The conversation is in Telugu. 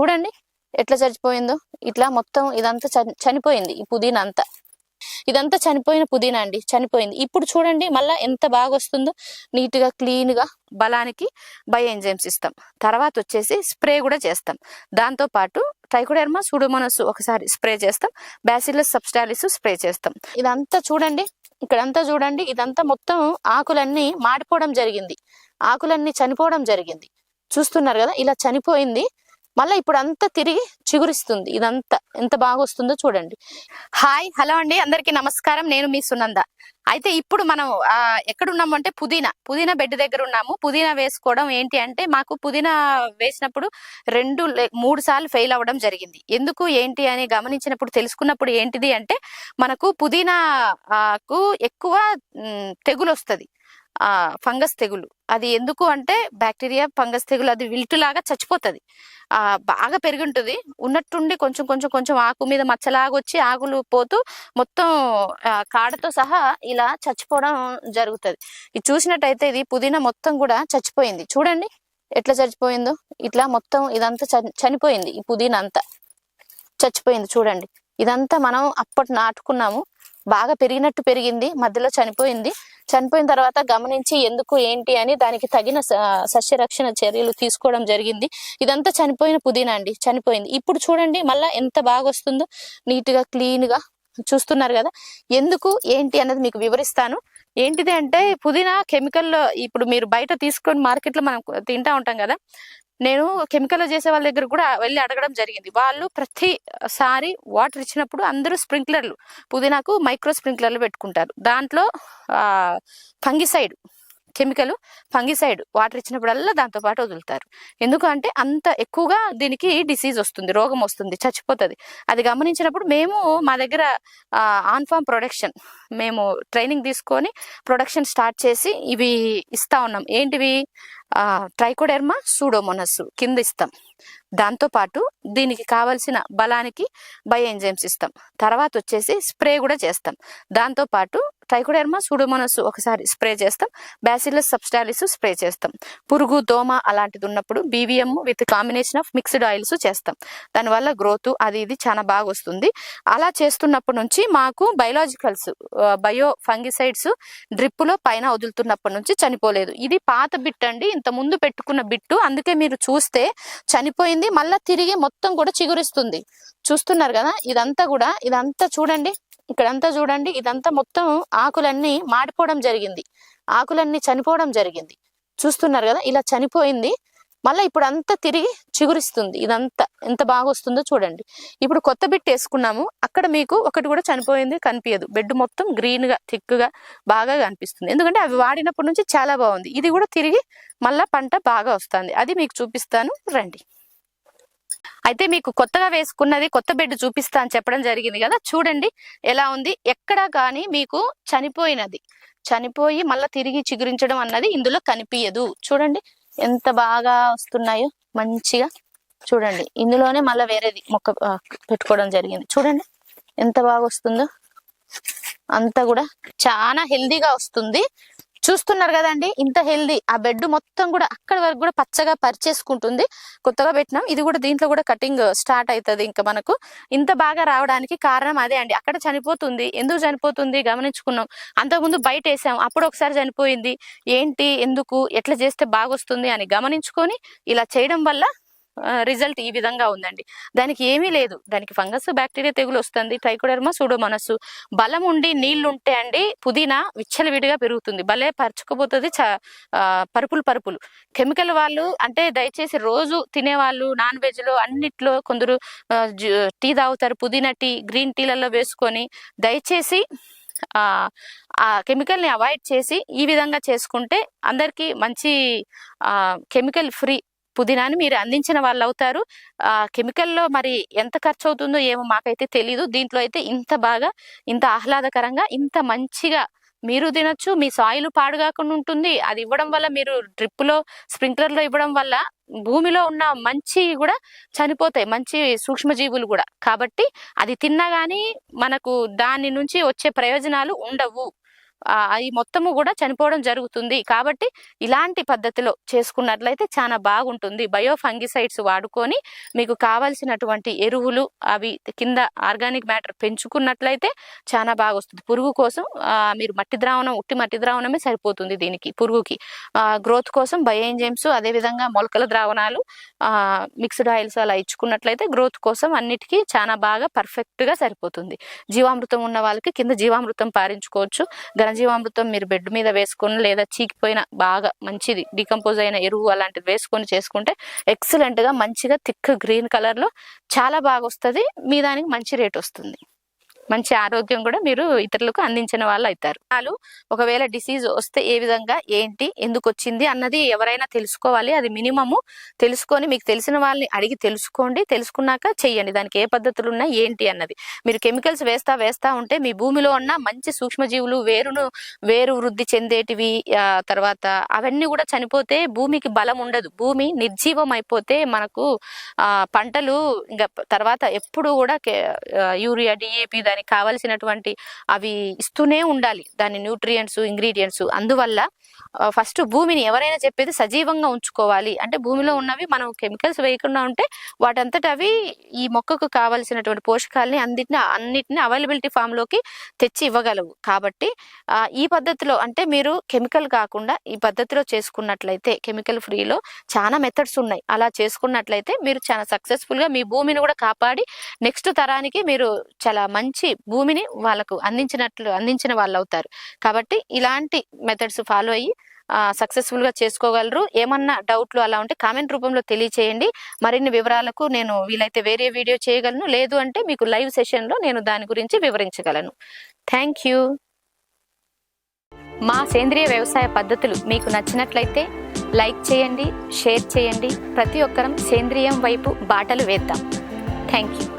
చూడండి ఎట్లా చచ్చిపోయిందో. ఇట్లా మొత్తం ఇదంతా చని- చనిపోయింది ఈ పుదీనా అంతా ఇదంతా చనిపోయిన పుదీనా అండి చనిపోయింది. ఇప్పుడు చూడండి మళ్ళీ ఎంత బాగా వస్తుందో నీట్గా క్లీన్గా బలానికి బై ఎంజైమ్స్ ఇస్తాం. తర్వాత వచ్చేసి స్ప్రే కూడా చేస్తాం. దాంతో పాటు ట్రైకోడెర్మా సూడోమోనస్ ఒకసారి స్ప్రే చేస్తాం. బ్యాసిలస్ సబ్స్టాలిస్ స్ప్రే చేస్తాం. ఇదంతా చూడండి ఇక్కడంతా చూడండి. ఇదంతా మొత్తం ఆకులన్నీ మాడిపోవడం జరిగింది. ఆకులన్నీ చనిపోవడం జరిగింది. చూస్తున్నారు కదా ఇలా చనిపోయింది. మళ్ళీ ఇప్పుడు అంతా తిరిగి చిగురిస్తుంది. ఇదంతా ఎంత బాగా వస్తుందో చూడండి. హాయ్ హలో అండి. అందరికీ నమస్కారం. నేను మీ సునంద. అయితే ఇప్పుడు మనం ఆ, ఎక్కడ ఉన్నాము అంటే పుదీనా. పుదీనా బెడ్ దగ్గర ఉన్నాము. పుదీనా వేసుకోవడం ఏంటి అంటే మాకు పుదీనా వేసినప్పుడు రెండు మూడు సార్లు ఫెయిల్ అవ్వడం జరిగింది. ఎందుకు ఏంటి అని గమనించినప్పుడు తెలుసుకున్నప్పుడు ఏంటిది అంటే మనకు పుదీనాకు ఎక్కువ తెగులు వస్తుంది ఫంగస్ తెగులు. అది ఎందుకు అంటే బ్యాక్టీరియా ఫంగస్ తెగులు అది విల్టులాగా చచ్చిపోతుంది. ఆ బాగా పెరిగి ఉంటుంది ఉన్నట్టుండి కొంచెం కొంచెం కొంచెం ఆకు మీద మచ్చలాగా వచ్చి ఆకులు పోతూ మొత్తం కాడతో సహా ఇలా చచ్చిపోవడం జరుగుతుంది. ఇది చూసినట్టయితే ఇది పుదీనా మొత్తం కూడా చచ్చిపోయింది. చూడండి ఎట్లా చచ్చిపోయిందో. ఇట్లా మొత్తం ఇదంతా చని- చనిపోయింది. ఈ పుదీనా అంతా చచ్చిపోయింది చూడండి. ఇదంతా మనం అప్పటి నాటుకున్నాము. బాగా పెరిగినట్టు పెరిగింది. మధ్యలో చనిపోయింది. చనిపోయిన తర్వాత గమనించి ఎందుకు ఏంటి అని దానికి తగిన సస్యరక్షణ చర్యలు తీసుకోవడం జరిగింది. ఇదంతా చనిపోయిన పుదీనా అండి చనిపోయింది. ఇప్పుడు చూడండి మళ్ళా ఎంత బాగా వస్తుందో నీట్గా క్లీన్గా చూస్తున్నారు కదా. ఎందుకు ఏంటి అన్నది మీకు వివరిస్తాను. ఏంటిది అంటే పుదీనా కెమికల్లో ఇప్పుడు మీరు బయట తీసుకొని మార్కెట్లో మనం తింటా ఉంటాం కదా. నేను కెమికల్ చేసే వాళ్ళ దగ్గర కూడా వెళ్ళి అడగడం జరిగింది. వాళ్ళు ప్రతిసారి వాటర్ ఇచ్చినప్పుడు అందరూ స్ప్రింక్లర్లు పుదీనాకు మైక్రో స్ప్రింక్లర్లు పెట్టుకుంటారు. దాంట్లో ఫంగిసైడ్ కెమికల్ ఫంగిసైడ్ వాటర్ ఇచ్చినప్పుడల్లా దాంతో పాటు వదులుతారు. ఎందుకంటే అంత ఎక్కువగా దీనికి డిసీజ్ వస్తుంది రోగం వస్తుంది చచ్చిపోతుంది. అది గమనించినప్పుడు మేము మా దగ్గర ఆన్ఫామ్ ప్రొడక్షన్ మేము ట్రైనింగ్ తీసుకొని ప్రొడక్షన్ స్టార్ట్ చేసి ఇవి ఇస్తా ఉన్నాం. ఏంటివి? ట్రైకోడెర్మా సూడోమోనస్ కింద ఇస్తాం. దాంతో పాటు దీనికి కావలసిన బలానికి బై ఎంజైమ్స్ ఇస్తాం. తర్వాత వచ్చేసి స్ప్రే కూడా చేస్తాం. దాంతో పాటు ట్రైకోడెర్మా సూడోమోనస్ ఒకసారి స్ప్రే చేస్తాం. బ్యాసిలస్ సబ్స్టాలిస్ స్ప్రే చేస్తాం. పురుగు దోమ అలాంటిది ఉన్నప్పుడు BVM with combination of mixed oils చేస్తాం. దానివల్ల గ్రోత్ అది ఇది చాలా బాగా వస్తుంది. అలా చేస్తున్నప్పటి నుంచి మాకు బయలాజికల్స్ బయో ఫంగిసైడ్స్ డ్రిప్పులో పైన వదులుతున్నప్పటి నుంచి చనిపోలేదు. ఇది పాత బిట్ అండి. ఇంత ముందు పెట్టుకున్న బిట్టు. అందుకే మీరు చూస్తే చనిపోయింది మళ్ళా తిరిగి మొత్తం కూడా చిగురిస్తుంది. చూస్తున్నారు కదా ఇదంతా కూడా ఇదంతా చూడండి ఇక్కడంతా చూడండి ఇదంతా మొత్తం ఆకులన్నీ మాడిపోవడం జరిగింది. ఆకులన్నీ చనిపోవడం జరిగింది. చూస్తున్నారు కదా ఇలా చనిపోయింది మళ్ళీ ఇప్పుడు అంతా తిరిగి చిగురిస్తుంది. ఇదంతా ఎంత బాగా వస్తుందో చూడండి. ఇప్పుడు కొత్త బిట్ వేసుకున్నాము అక్కడ మీకు ఒకటి కూడా చనిపోయింది కనిపించదు బెడ్ మొత్తం గ్రీన్గా బాగా కనిపిస్తుంది. ఎందుకంటే అవి వాడినప్పటి నుంచి చాలా బాగుంది. ఇది కూడా తిరిగి మళ్ళీ పంట బాగా వస్తుంది. అది మీకు చూపిస్తాను. రండి. అయితే మీకు కొత్తగా వేసుకున్నది కొత్త బెడ్ చూపిస్తా అని చెప్పడం జరిగింది కదా. చూడండి ఎలా ఉంది. ఎక్కడా కానీ మీకు చనిపోయినది. చనిపోయి మళ్ళీ తిరిగి చిగురించడం అన్నది ఇందులో కనిపించదు చూడండి ఎంత బాగా వస్తున్నాయో మంచిగా. చూడండి ఇందులోనే మళ్ళీ వేరేది మొక్క పెట్టుకోవడం జరిగింది. చూడండి ఎంత బాగా వస్తుందో. అంతా కూడా చాలా హెల్దీగా వస్తుంది. చూస్తున్నారు కదండి ఇంత హెల్దీ. ఆ బెడ్ మొత్తం కూడా అక్కడి వరకు కూడా పచ్చగా పరిచేసుకుంటుంది. కొత్తగా పెట్టినాం. ఇది కూడా దీంట్లో కూడా కటింగ్ స్టార్ట్ అవుతుంది ఇంకా మనకు. ఇంత బాగా రావడానికి కారణం అదే అండి. అక్కడ చనిపోతుంది. ఎందుకు చనిపోతుంది గమనించుకున్నాం. అంతకుముందు బయట వేసాం. అప్పుడు ఒకసారి చనిపోయింది. ఏంటి? ఎందుకు? ఎట్లా చేస్తే బాగొస్తుంది అని గమనించుకొని ఇలా చేయడం వల్ల రిజల్ట్ ఈ విధంగా ఉందండి. దానికి ఏమీ లేదు. దానికి ఫంగస్ బ్యాక్టీరియా తెగులు వస్తుంది ట్రైకోడర్మా సూడోమోనస్ బలం ఉండి నీళ్ళుంటే అండి పుదీనా విచ్చలవిడిగా పెరుగుతుంది. భలే పరచుకుపోతుంది చ పరుపులు పరుపులు. కెమికల్ వాళ్ళు అంటే దయచేసి రోజు తినేవాళ్ళు నాన్ వెజ్లో అన్నిట్లో కొందరు టీ తాగుతారు పుదీనా టీ గ్రీన్ టీలలో వేసుకొని దయచేసి ఆ కెమికల్ని అవాయిడ్ చేసి ఈ విధంగా చేసుకుంటే అందరికీ మంచి కెమికల్ ఫ్రీ పుదీనాని మీరు అందించిన వాళ్ళు అవుతారు ఆ కెమికల్లో మరి ఎంత ఖర్చు అవుతుందో ఏమో మాకైతే తెలీదు. దీంట్లో అయితే ఇంత బాగా ఇంత ఆహ్లాదకరంగా ఇంత మంచిగా మీరు తినొచ్చు. మీ సాయిల్ పాడు కాకుండా ఉంటుంది. అది ఇవ్వడం వల్ల మీరు డ్రిప్లో స్ప్రింక్లర్లో స్ప్రింక్లర్లో ఇవ్వడం వల్ల భూమిలో ఉన్న మంచి కూడా చనిపోతాయి. మంచి సూక్ష్మజీవులు కూడా. కాబట్టి అది తిన్నా కానీ మనకు దాని నుంచి వచ్చే ప్రయోజనాలు ఉండవు. అవి మొత్తము కూడా చనిపోవడం జరుగుతుంది. కాబట్టి ఇలాంటి పద్ధతిలో చేసుకున్నట్లయితే చాలా బాగుంటుంది. బయో ఫంగిసైడ్స్ వాడుకొని మీకు కావాల్సినటువంటి ఎరువులు అవి కింద ఆర్గానిక్ మ్యాటర్ పెంచుకున్నట్లయితే చాలా బాగా వస్తుంది. పురుగు కోసం మీరు మట్టి ద్రావణం ఉట్టి మట్టి ద్రావణమే సరిపోతుంది దీనికి పురుగుకి. గ్రోత్ కోసం బయో ఎంజైమ్స్ అదేవిధంగా మొలకల ద్రావణాలు మిక్స్డ్ ఆయిల్స్ అలా ఇచ్చుకున్నట్లయితే గ్రోత్ కోసం అన్నిటికీ చాలా బాగా పర్ఫెక్ట్గా సరిపోతుంది. జీవామృతం ఉన్న వాళ్ళకి కింద జీవామృతం పారించుకోవచ్చు. ఘనజీవామృతం మీరు బెడ్ మీద వేసుకొని లేదా చీకిపోయిన బాగా మంచిది డికంపోజ్ అయిన ఎరువు అలాంటిది వేసుకొని చేసుకుంటే ఎక్సలెంట్గా మంచిగా థిక్ గ్రీన్ కలర్లో చాలా బాగా వస్తుంది మీ దానికి మంచి రేట్ వస్తుంది. మంచి ఆరోగ్యం కూడా మీరు ఇతరులకు అందించిన వాళ్ళు అవుతారు వాళ్ళు ఒకవేళ డిసీజ్ వస్తే ఏ విధంగా ఏంటి ఎందుకు వచ్చింది అన్నది ఎవరైనా తెలుసుకోవాలి. అది మినిమము. తెలుసుకొని మీకు తెలిసిన వాళ్ళని అడిగి తెలుసుకోండి. తెలుసుకున్నాక చెయ్యండి. దానికి ఏ పద్ధతులు ఉన్నాయి ఏంటి అన్నది. మీరు కెమికల్స్ వేస్తా వేస్తా ఉంటే మీ భూమిలో ఉన్న మంచి సూక్ష్మజీవులు వేరును వేరు వృద్ధి చెందేటివి తర్వాత అవన్నీ కూడా చనిపోతే భూమికి బలం ఉండదు. భూమి నిర్జీవం అయిపోతే మనకు ఆ పంటలు ఇంకా తర్వాత ఎప్పుడు కూడా యూరియా డిఏపి దాని దానికి కావలసినటువంటి అవి ఇస్తూనే ఉండాలి. దాని న్యూట్రియంట్స్ ఇంగ్రీడియంట్స్ అందువల్ల ఫస్ట్ భూమిని ఎవరైనా చెప్పేది సజీవంగా ఉంచుకోవాలి. అంటే భూమిలో ఉన్నవి మనం కెమికల్స్ వేయకుండా ఉంటే వాటంతట అవి ఈ మొక్కకు కావలసినటువంటి పోషకాలని అన్నిటిని అన్నిటిని అవైలబిలిటీ ఫామ్లోకి తెచ్చి ఇవ్వగలవు. కాబట్టి ఈ పద్ధతిలో అంటే మీరు కెమికల్ కాకుండా ఈ పద్ధతిలో చేసుకున్నట్లయితే కెమికల్ ఫ్రీలో చాలా మెథడ్స్ ఉన్నాయి. అలా చేసుకున్నట్లయితే మీరు చాలా సక్సెస్ఫుల్గా మీ భూమిని కూడా కాపాడి నెక్స్ట్ తరానికి మీరు చాలా మంచి మంచి భూమిని వాళ్ళకు అందించినట్లు అందించిన వాళ్ళు అవుతారు కాబట్టి ఇలాంటి మెథడ్స్ ఫాలో అయ్యి సక్సెస్ఫుల్గా చేసుకోగలరు. ఏమన్నా డౌట్లు అలా ఉంటే కామెంట్ రూపంలో తెలియచేయండి. మరిన్ని వివరాలకు నేను వీలైతే వేరే వీడియో చేయగలను. లేదు అంటే మీకు లైవ్ సెషన్లో నేను దాని గురించి వివరించగలను. థ్యాంక్ యూ మా సేంద్రియ వ్యవసాయ పద్ధతులు మీకు నచ్చినట్లయితే లైక్ చేయండి షేర్ చేయండి. ప్రతి ఒక్కరం సేంద్రియం వైపు బాటలు వేద్దాం. Thank you